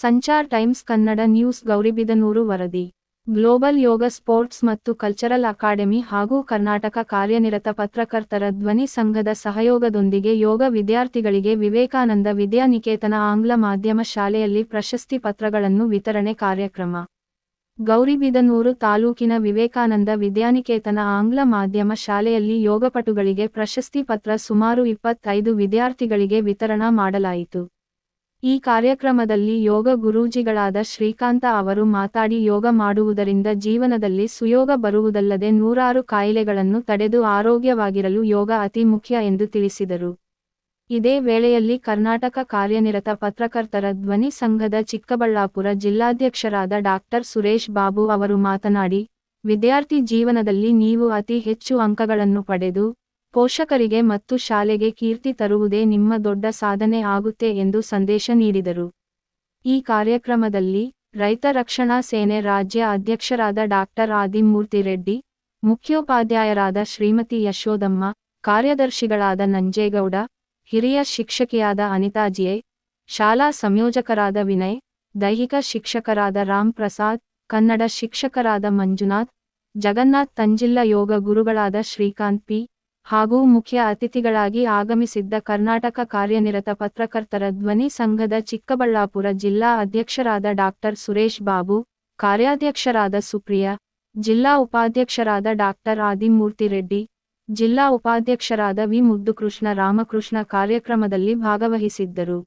Sanchar times Kannada news Gauribidanur ವರದಿ. Global yoga sports ಮತ್ತು cultural academy ಹಾಗೂ ಕರ್ನಾಟಕ ಕಾರ್ಯನಿರತ ಪತ್ರಕರ್ತರ ಧ್ವನಿ ಸಂಘದ ಸಹಯೋಗದೊಂದಿಗೆ ಯೋಗ ವಿದ್ಯಾರ್ಥಿಗಳಿಗೆ ವಿವೇಕಾನಂದ ವಿದ್ಯಾನಿಕೇತನ ಆಂಗ್ಲ ಮಾಧ್ಯಮ ಶಾಲೆಯಲ್ಲಿ ಪ್ರಶಸ್ತಿ ಪತ್ರಗಳನ್ನು ವಿತರಣೆ ಕಾರ್ಯಕ್ರಮ. ಗೌರಿಬಿದನೂರು ತಾಲೂಕಿನ ವಿವೇಕಾನಂದ ವಿದ್ಯಾನಿಕೇತನ ಆಂಗ್ಲ ಮಾಧ್ಯಮ ಶಾಲೆಯಲ್ಲಿ ಯೋಗಪಟುಗಳಿಗೆ ಪ್ರಶಸ್ತಿ ಪತ್ರ ಸುಮಾರು ಇಪ್ಪತ್ತೈದು ವಿದ್ಯಾರ್ಥಿಗಳಿಗೆ ವಿತರಣಾ ಮಾಡಲಾಯಿತು. ಈ ಕಾರ್ಯಕ್ರಮದಲ್ಲಿ ಯೋಗ ಗುರೂಜಿಗಳಾದ ಶ್ರೀಕಾಂತ ಅವರು ಮಾತಾಡಿ ಯೋಗ ಮಾಡುವುದರಿಂದ ಜೀವನದಲ್ಲಿ ಸುಯೋಗ ಬರುವುದಲ್ಲದೆ ನೂರಾರು ಕಾಯಿಲೆಗಳನ್ನು ತಡೆದು ಆರೋಗ್ಯವಾಗಿರಲು ಯೋಗ ಅತಿ ಮುಖ್ಯ ಎಂದು ತಿಳಿಸಿದರು. ಇದೇ ವೇಳೆಯಲ್ಲಿ ಕರ್ನಾಟಕ ಕಾರ್ಯನಿರತ ಪತ್ರಕರ್ತರ ಧ್ವನಿ ಸಂಘದ ಚಿಕ್ಕಬಳ್ಳಾಪುರ ಜಿಲ್ಲಾಧ್ಯಕ್ಷರಾದ ಡಾಕ್ಟರ್ ಸುರೇಶ್ ಬಾಬು ಅವರು ಮಾತನಾಡಿ, ವಿದ್ಯಾರ್ಥಿ ಜೀವನದಲ್ಲಿ ನೀವು ಅತಿ ಹೆಚ್ಚು ಅಂಕಗಳನ್ನು ಪಡೆದು ಪೋಷಕರಿಗೆ ಮತ್ತು ಶಾಲೆಗೆ ಕೀರ್ತಿ ತರುವುದೇ ನಿಮ್ಮ ದೊಡ್ಡ ಸಾಧನೆ ಆಗುತ್ತೆ ಎಂದು ಸಂದೇಶ ನೀಡಿದರು. ಈ ಕಾರ್ಯಕ್ರಮದಲ್ಲಿ ರೈತ ರಕ್ಷಣಾ ಸೇನೆ ರಾಜ್ಯ ಅಧ್ಯಕ್ಷರಾದ ಡಾಕ್ಟರ್ ಆದಿಮೂರ್ತಿ ರೆಡ್ಡಿ, ಮುಖ್ಯೋಪಾಧ್ಯಾಯರಾದ ಶ್ರೀಮತಿ ಯಶೋದಮ್ಮ, ಕಾರ್ಯದರ್ಶಿಗಳಾದ ನಂಜೇಗೌಡ, ಹಿರಿಯ ಶಿಕ್ಷಕಿಯಾದ ಅನಿತಾಜಿಯೇ ಶಾಲಾ ಸಂಯೋಜಕರಾದ ವಿನಯ್, ದೈಹಿಕ ಶಿಕ್ಷಕರಾದ ರಾಮ್ ಪ್ರಸಾದ್, ಕನ್ನಡ ಶಿಕ್ಷಕರಾದ ಮಂಜುನಾಥ್, ಜಗನ್ನಾಥ್ ತಂಜಿಲ್ಲ ಯೋಗ ಗುರುಗಳಾದ ಶ್ರೀಕಾಂತ್ ಪಿ. ಹಾಗೂ ಮುಖ್ಯ ಅತಿಥಿಗಳಾಗಿ ಆಗಮಿಸಿದ್ದ ಕರ್ನಾಟಕ ಕಾರ್ಯನಿರತ ಪತ್ರಕರ್ತರ ಧ್ವನಿ ಸಂಘದ ಚಿಕ್ಕಬಳ್ಳಾಪುರ ಜಿಲ್ಲಾ ಅಧ್ಯಕ್ಷರಾದ ಡಾಕ್ಟರ್ ಸುರೇಶ್ ಬಾಬು, ಕಾರ್ಯಾಧ್ಯಕ್ಷರಾದ ಸುಪ್ರಿಯಾ, ಜಿಲ್ಲಾ ಉಪಾಧ್ಯಕ್ಷರಾದ ಡಾಕ್ಟರ್ ಆದಿಮೂರ್ತಿ ರೆಡ್ಡಿ, ಜಿಲ್ಲಾ ಉಪಾಧ್ಯಕ್ಷರಾದ ವಿ ಮುದ್ದುಕೃಷ್ಣ ರಾಮಕೃಷ್ಣ ಕಾರ್ಯಕ್ರಮದಲ್ಲಿ ಭಾಗವಹಿಸಿದ್ದರು.